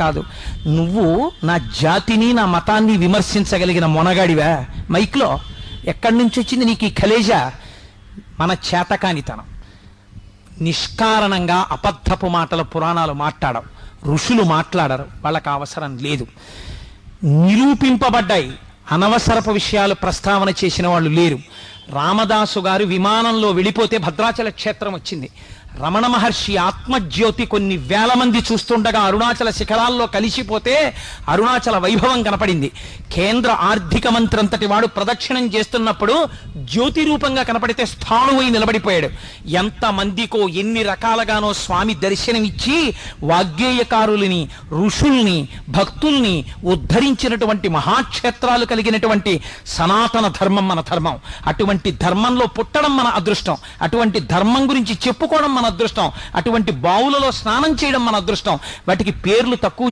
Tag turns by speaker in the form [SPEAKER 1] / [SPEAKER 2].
[SPEAKER 1] కాదు. నువ్వు నా జాతిని నా మతాన్ని విమర్శించగలిగిన మొనగాడివా. మైక్లో ఎక్కడి నుంచి వచ్చింది నీకు ఈ కలేజా? మన చేతకానితనం. నిష్కారణంగా అబద్ధపు మాటల పురాణాలు మాట్లాడవు. ఋషులు మాట్లాడరు. వాళ్ళకి అవసరం లేదు. నిరూపింపబడ్డాయి. అనవసరపు విషయాలు ప్రస్తావన చేసిన వాళ్ళు లేరు. రామదాసు గారు విమానంలో వెళ్ళిపోతే భద్రాచల క్షేత్రం వచ్చింది. రమణ మహర్షి ఆత్మజ్యోతి కొన్ని వేల మంది చూస్తుండగా అరుణాచల శిఖరాల్లో కలిసిపోతే అరుణాచల వైభవం కనపడింది. కేంద్ర ఆర్థిక మంత్రంతటి వాడు ప్రదక్షిణం చేస్తున్నప్పుడు జ్యోతి రూపంగా కనపడితే స్థాణువై నిలబడిపోయాడు. ఎంత మందికో ఎన్ని రకాలుగానో స్వామి దర్శనమిచ్చి వాగ్గేయకారులని ఋషుల్ని భక్తుల్ని ఉద్ధరించినటువంటి మహాక్షేత్రాలు కలిగినటువంటి సనాతన ధర్మం మన ధర్మం. అటువంటి అటువంటి ధర్మంలో పుట్టడం మన అదృష్టం. అటువంటి ధర్మం గురించి చెప్పుకోవడం మన అదృష్టం. అటువంటి బావులలో స్నానం చేయడం మన అదృష్టం. వాటికి పేర్లు తక్కువ